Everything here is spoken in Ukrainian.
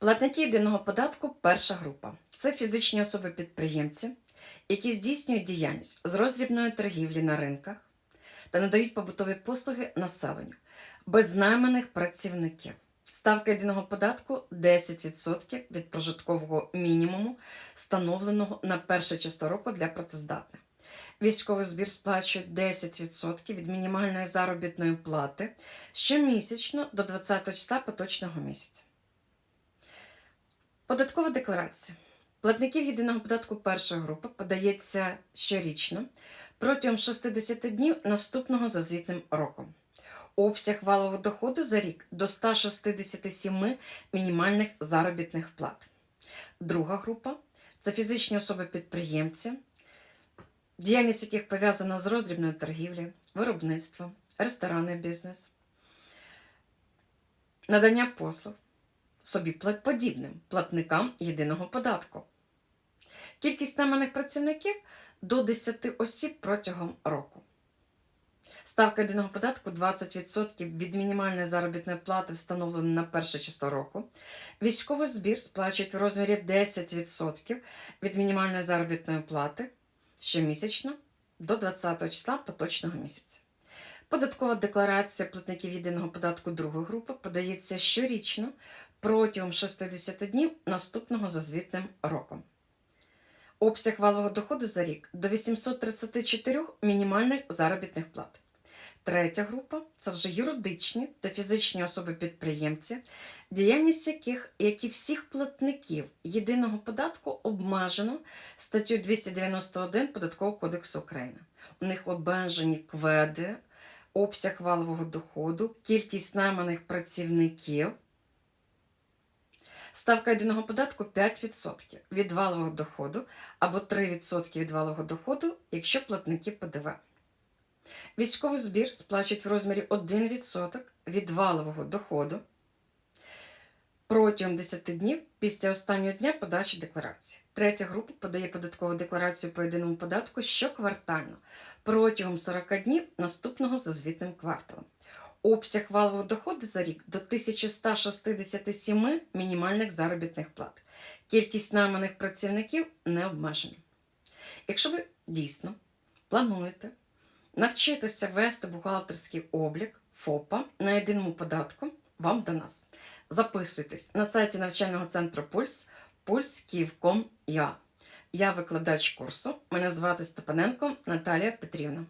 Платники єдиного податку перша група. Це фізичні особи-підприємці, які здійснюють діяльність з роздрібної торгівлі на ринках та надають побутові послуги населенню без найманих працівників. Ставка єдиного податку 10% від прожиткового мінімуму, встановленого на перше число року для працездатних. Військовий збір сплачує 10% від мінімальної заробітної плати щомісячно до 20 числа поточного місяця. Податкова декларація. Платників єдиного податку першої групи подається щорічно протягом 60 днів наступного за звітним роком. Обсяг валового доходу за рік до 167 мінімальних заробітних плат. Друга група це фізичні особи-підприємці, діяльність яких пов'язана з роздрібною торгівлею, виробництвом, ресторанний бізнес, надання послуг собі подібним платникам єдиного податку. Кількість найманих працівників до 10 осіб протягом року. Ставка єдиного податку 20% від мінімальної заробітної плати встановлена на перше число року. Військовий збір сплачують в розмірі 10% від мінімальної заробітної плати щомісячно до 20 числа поточного місяця. Податкова декларація платників єдиного податку другої групи подається щорічно протягом 60 днів наступного за звітним роком. Обсяг валового доходу за рік до 834 мінімальних заробітних плат. Третя група це вже юридичні та фізичні особи-підприємці, діяльність яких, як і всіх платників єдиного податку, обмежено статтю 291 Податкового кодексу України. У них обмежені кведи, обсяг валового доходу, кількість найманих працівників. Ставка єдиного податку 5% від валового доходу або 3% від валового доходу, якщо платники ПДВ. Військовий збір сплачують в розмірі 1% від валового доходу протягом 10 днів після останнього дня подачі декларації. Третя група подає податкову декларацію по єдиному податку щоквартально протягом 40 днів наступного за звітним кварталом. Обсяг валового доходу за рік до 1167 мінімальних заробітних плат. Кількість найманих працівників не обмежена. Якщо ви дійсно плануєте навчитися вести бухгалтерський облік ФОПа на єдиному податку, вам до нас. Записуйтесь на сайті навчального центру Пульс pulskиїв.com.ua. Я викладач курсу. Мене звати Степаненко Наталія Петрівна.